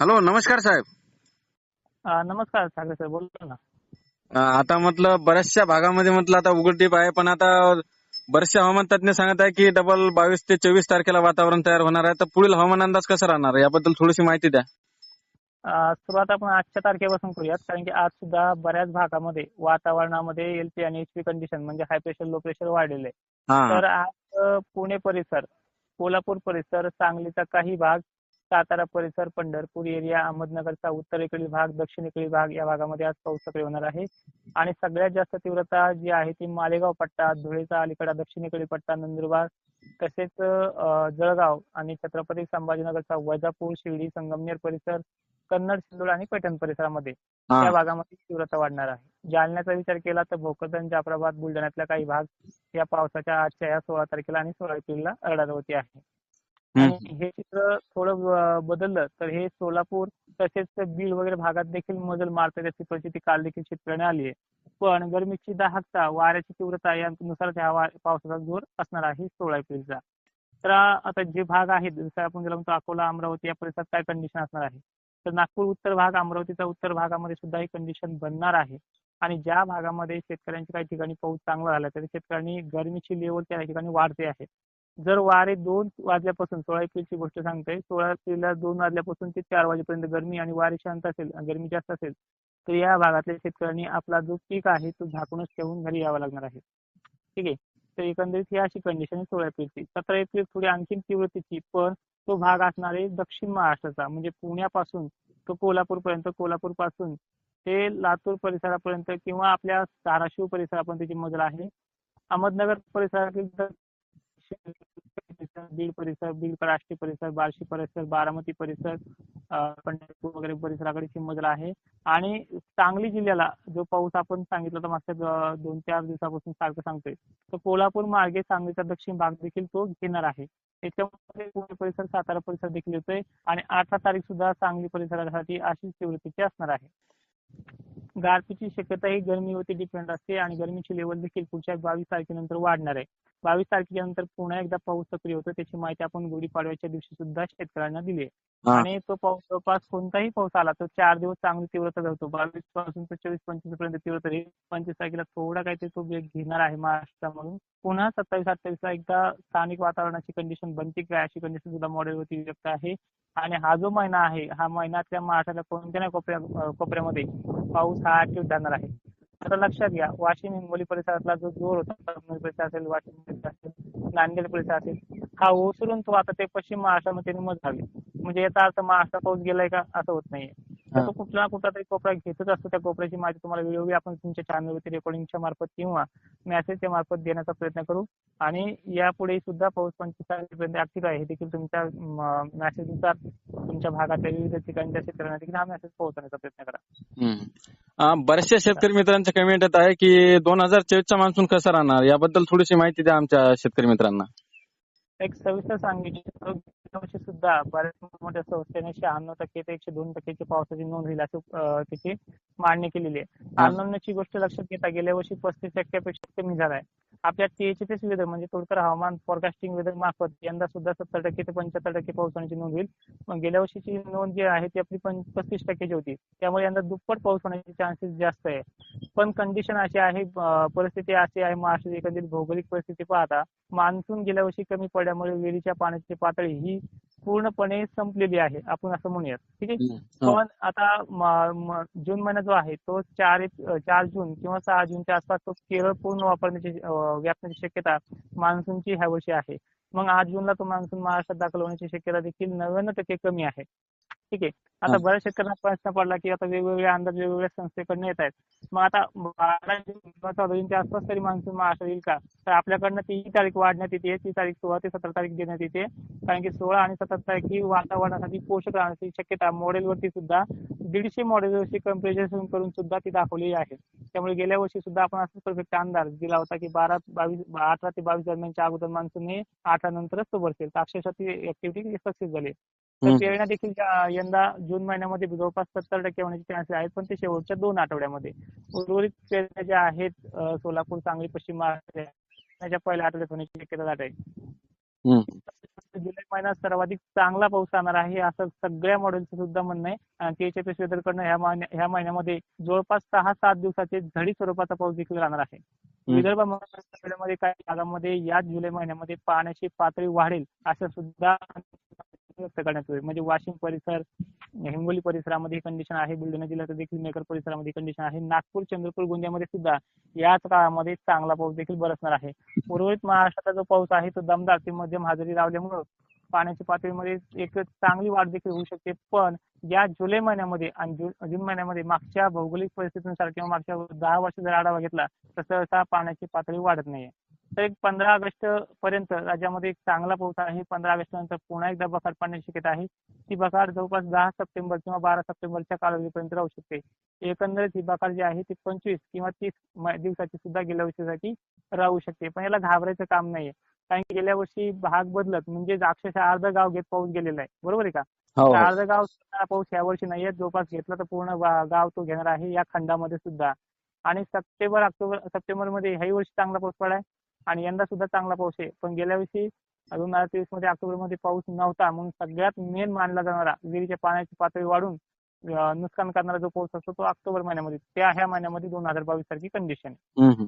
Hello नमस्कार साहेब. नमस्कार Thackeray sir बोलतो ना. आता म्हटलं बऱ्याचशा भागामध्ये म्हटलं आता उघडटीप आहे पण आता बरेचसे हवामान तज्ञ सांगत आहे की डबल बावीस ते चोवीस तारखेला वातावरण तयार होणार आहे. तर पुढील हवामान अंदाज कसा राहणार आहे? याबद्दल थोडीशी माहिती द्या. सुरुवात आपण आजच्या तारखेपासून करूयात कारण की आज सुद्धा बऱ्याच भागामध्ये वातावरणामध्ये एलपी आणि एचपी कंडिशन म्हणजे हाय प्रेशर लो प्रेशर वाढलेले आहे. हा. तर आज अ, पुणे परिसर कोल्हापूर परिसर सांगलीचा काही भाग सातारा परिसर पंढरपूर एरिया अहमदनगरचा उत्तरेकडील भाग दक्षिणेकडील भाग या भागामध्ये आज पाऊस सक्रिय होणार आहे. आणि सगळ्यात जास्त तीव्रता जी आहे ती मालेगाव पट्टा धुळेचा अलीकडा दक्षिणेकडील पट्टा नंदुरबार तसेच जळगाव आणि छत्रपती संभाजीनगरचा वैजापूर शिर्डी संगमनेर परिसर कन्नड सिल्लोड आणि पैठण परिसरामध्ये हा. या भागामध्ये तीव्रता वाढणार आहे. जालन्याचा विचार केला तर भोकरदन जाफराबाद बुलढाण्यातल्या काही भाग या पावसाच्या आजच्या या सोळा तारखेला आणि सोळा एप्रिलला रडारवरती आहे. आणि हे चित्र थोडं बदललं तर हे सोलापूर तसेच बीड वगैरे भागात देखील मजल मारते. परिस्थिती काल देखील शेतकऱ्याने आली आहे. पण गरमीची दाहकता वाऱ्याची तीव्रता यानुसार त्या पावसाचा जोर असणार आहे सोळा एप्रिलचा तर आता जे भाग आहेत जसं आपण ज्याला म्हणतो अकोला अमरावती या परिसरात काय कंडिशन असणार आहे? तर नागपूर उत्तर भाग अमरावतीचा उत्तर भागामध्ये सुद्धा ही कंडिशन बनणार आहे. आणि ज्या भागामध्ये शेतकऱ्यांच्या काही ठिकाणी पाऊस चांगला झाला तरी शेतकऱ्यांनी गरमीची लेवल त्या ठिकाणी वाढते आहे. जर वारे दोन वाजल्यापासून सोळा एप्रिलची गोष्ट सांगते सोळा एप्रिलला दोन वाजल्यापासून ते चार वाजेपर्यंत गरमी आणि वारे शांत असेल गर्मी गरमी जास्त असेल तर या भागातल्या शेतकऱ्यांनी आपला जो पीक आहे तो झाकूनच ठेवून घरी यावं लागणार आहे. ठीक आहे? तर एकंदरीत ही अशी कंडिशन आहे सोळा एप्रिलची. सतरा एप्रिल थोडी आणखीन तीव्रतेची पण तो भाग असणार आहे दक्षिण महाराष्ट्राचा म्हणजे पुण्यापासून तो कोल्हापूर पर्यंत कोल्हापूरपासून ते लातूर परिसरापर्यंत किंवा आपल्या धाराशिव परिसरापर्यंतची मजल आहे अहमदनगर परिसरातील परिसर, बीड परिसर बीड राष्ट्रीय परिसर बार्शी परिसर बारामती परिसर पंढरपूर वगैरे परिसराकडे मजल आहे. आणि सांगली जिल्ह्याला जो पाऊस आपण सांगितला होता मागच्या दोन चार दिवसापासून सारखं सांगतोय तो कोल्हापूर मार्गे सांगलीचा दक्षिण भाग देखील तो घेणार आहे. त्याच्यामध्ये पुणे परिसर सातारा परिसर देखील येतोय आणि अठरा तारीख सुद्धा सांगली परिसरासाठी अशीच तीव्रतेची असणार आहे. गारपीची शक्यता ही गरमीवरती डिपेंड असते आणि गरमीची लेवल देखील पुढच्या बावीस तारखेनंतर वाढणार आहे. बावीस तारखेनंतर पुन्हा एकदा पाऊस सक्रिय होतो. त्याची माहिती आपण गुढीपाडव्याच्या दिवशी सुद्धा शेतकऱ्यांना दिली आहे. आणि तो पाऊस जवळपास कोणताही पाऊस आला तर चार दिवस चांगली तीव्रता धरतो. बावीसपासून चोवीस पंचवीसपर्यंत तीव्रता राहील. पंचवीस तारखेला थोडा काहीतरी तो वेग घेणार आहे महाराष्ट्रामधून पुन्हा सत्तावीस अठ्ठावीसला एकदा स्थानिक वातावरणाची कंडिशन बनते. काय अशी कंडिशन सुद्धा मॉडेलवरती व्यक्त आहे. आणि हा जो महिना आहे हा महिन्यातल्या महाराष्ट्राच्या कोणत्या ना कोपऱ्या कोपऱ्यामध्ये पाऊस हा ऍक्टिव्ह जाणार आहे. आता लक्षात घ्या वाशिम हिंगोली परिसरातला जो जोर होता परिसर असेल वाशिम परिसर असेल नांदेड परिसर असेल हा ओसरून तो आता ते पश्चिम महाराष्ट्रामध्ये निमत झाले. म्हणजे याचा अर्थ महाराष्ट्र पाऊस गेलाय का? असं होत नाहीये. तो कुठला ना कुठला तरी कोपरा घेतच असतो. त्या कोपऱ्याची माहिती तुम्हाला वेळोवेळी आपण तुमच्या चॅनलवरती रेकॉर्डिंगच्या मार्फत किंवा मेसेजच्या मार्फत देण्याचा प्रयत्न करू. आणि यापुढे सुद्धा पाऊस पंचवीस तारखेपर्यंत ऍक्टिव्ह आहे. हे देखील तुमच्या मेसेजनुसार तुमच्या भागातल्या विविध ठिकाणच्या शेतकऱ्यांना देखील हा मेसेज पोहोचवण्याचा प्रयत्न करा. बऱ्याचशा शेतकरी मित्रांच्या कमेंट येत आहे की दोन हजार चोवीसचा मान्सून कसा राहणार? याबद्दल थोडीशी माहिती द्या आमच्या शेतकरी मित्रांना. एक सविस्तर सांगितलं वर्षी सुद्धा बऱ्याच मोठ्या संस्थेने शहाण्णव टक्के ते एकशे दोन टक्केची पावसाची नोंद होईल अशी त्याची मांडणी केलेली आहे. आनंदाची गोष्ट लक्षात घेता गेल्या वर्षी पस्तीस टक्क्यापेक्षा कमी झाला आहे आपल्या टीएचएस वेदर म्हणजे तोडकर हवामान फॉरकास्टिंग वेदर मार्फत यंदा सुद्धा सत्तर टक्के ते पंच्याहत्तर टक्के पाऊस होण्याची नोंद होईल. मग गेल्या वर्षीची नोंद जी आहे ती आपली पस्तीस टक्केची होती. त्यामुळे यंदा दुप्पट पाऊस होण्याचे चान्सेस जास्त आहे. पण कंडिशन अशी आहे परिस्थिती अशी आहे महाराष्ट्राची एकंदरीत भौगोलिक परिस्थिती पाहता मान्सून गेल्या वर्षी कमी पडल्यामुळे विहिरीच्या पाण्याची पातळी ही पूर्णपणे संपलेली आहे आपण असं म्हणूयात. ठीक आहे? हम्म. पण आता जून महिना जो आहे तो चार चार जून किंवा सहा जूनच्या आसपास तो केरळ पूर्ण वापरण्याची व्यापण्याची शक्यता मान्सूनची ह्या वर्षी आहे. मग आठ जूनला तो मान्सून महाराष्ट्रात दाखल होण्याची शक्यता देखील नव्याण्णव टक्के कमी आहे. ठीक आहे. आता हा. बऱ्याच शेतकऱ्यांना प्रश्न पडला की आता वेगवेगळे अंदाज वेगवेगळ्या संस्थेकडनं येत आहेत. मग आता बारा किंवा चौदा जूनच्या आसपास तरी मान्सून महाराष्ट्रात येईल का? तर आपल्याकडनं ती तारीख वाढण्यात येते ती तारीख सोळा ते सतरा तारीख देण्यात येते. कारण की सोळा आणि सतरा तारीख ही वातावरणासाठी पोषक राहण्याची शक्यता मॉडेलवरती सुद्धा दीडशे मॉडेलवरची कंपॅरिझन करून सुद्धा ती दाखवलेली आहे. त्यामुळे गेल्या वर्षी सुद्धा आपण असं परफेक्ट अंदाज दिला होता की बारा बावीस अठरा ते बावीस दरम्यानच्या अगोदर मान्सून हे अठरा नंतरच तो बसेल. तर अक्षरशः ती ऍक्टिव्हिटी सक्सेस झाली. तर. पेरण्या देखील या- यंदा जून महिन्यामध्ये जवळपास सत्तर टक्के होण्याचे चान्सेस आहेत पण ते शेवटच्या दोन आठवड्यामध्ये. उर्वरित पेरण्या ज्या आहेत सोलापूर सांगली पश्चिम महाराष्ट्र त्याच्या पहिल्या आठवड्यात होण्याची शक्यता दाट आहे. जुलै महिन्यात सर्वाधिक चांगला पाऊस राहणार आहे असं सगळ्या मॉडेलचं सुद्धा म्हणणं आहे. आणि टीएचएफएस वेदरकडनं ह्या महिन्या- ह्या महिन्यामध्ये जवळपास सहा सात दिवसाचे झडी स्वरूपाचा पाऊस देखील राहणार आहे. विदर्भ महाराष्ट्रामध्ये काही भागामध्ये याच जुलै महिन्यामध्ये पाण्याची पातळी वाढेल असं सुद्धा व्यक्त करण्यात येईल. म्हणजे वाशिम परिसर हिंगोली परिसरामध्ये कंडिशन आहे बुलढाणा जिल्ह्यात देखील मेकर परिसरामध्ये कंडिशन आहे. नागपूर चंद्रपूर गोंदियामध्ये सुद्धा याच काळामध्ये चांगला पाऊस देखील बरसणार आहे. उर्वरित महाराष्ट्राचा जो पाऊस आहे तो दमदार ते मध्यम हजेरी लावल्यामुळं पाण्याच्या पातळीमध्ये एक चांगली वाढ देखील होऊ शकते. पण या जुलै महिन्यामध्ये आणि जून जून महिन्यामध्ये मागच्या भौगोलिक परिस्थितीनुसार किंवा मागच्या दहा वर्ष जर आढावा घेतला तर सहसा पाण्याची पातळी वाढत नाहीये. तर एक पंधरा ऑगस्ट पर्यंत राज्यामध्ये एक चांगला पाऊस आहे. पंधरा ऑगस्ट नंतर पुन्हा एकदा बखार पडण्याची शक्यता आहे. ती बखार जवळपास दहा सप्टेंबर किंवा बारा सप्टेंबरच्या कालावधीपर्यंत राहू शकते. एकंदरीत ही बखार जी आहे ती पंचवीस किंवा तीस दिवसाची सुद्धा गेल्या वर्षीसाठी राहू शकते. पण याला घाबरायचं काम नाहीये. कारण की गेल्या वर्षी भाग बदलत म्हणजे अक्षरशः अर्ध गाव घेत पाऊस गेलेला आहे. बरोबर आहे का? हो. अर्ध गाव पाऊस या वर्षी नाहीये. जवळपास घेतला तर पूर्ण गाव तो घेणार आहे या खंडामध्ये सुद्धा. आणि सप्टेंबर ऑक्टोबर सप्टेंबरमध्ये ह्याही वर्षी चांगला पाऊस पडाय. आणि यंदा सुद्धा चांगला पाऊस आहे. पण गेल्या वर्षी दोन हजार तेवीसमध्ये ऑक्टोबरमध्ये पाऊस नव्हता. म्हणून सगळ्यात मेन मानला जाणारा विहिरीच्या पाण्याची पातळी वाढून नुकसान करणारा जो पाऊस असतो तो ऑक्टोबर महिन्यामध्ये त्या ह्या महिन्यामध्ये दोन हजार बावीस सारखी कंडिशन आहे.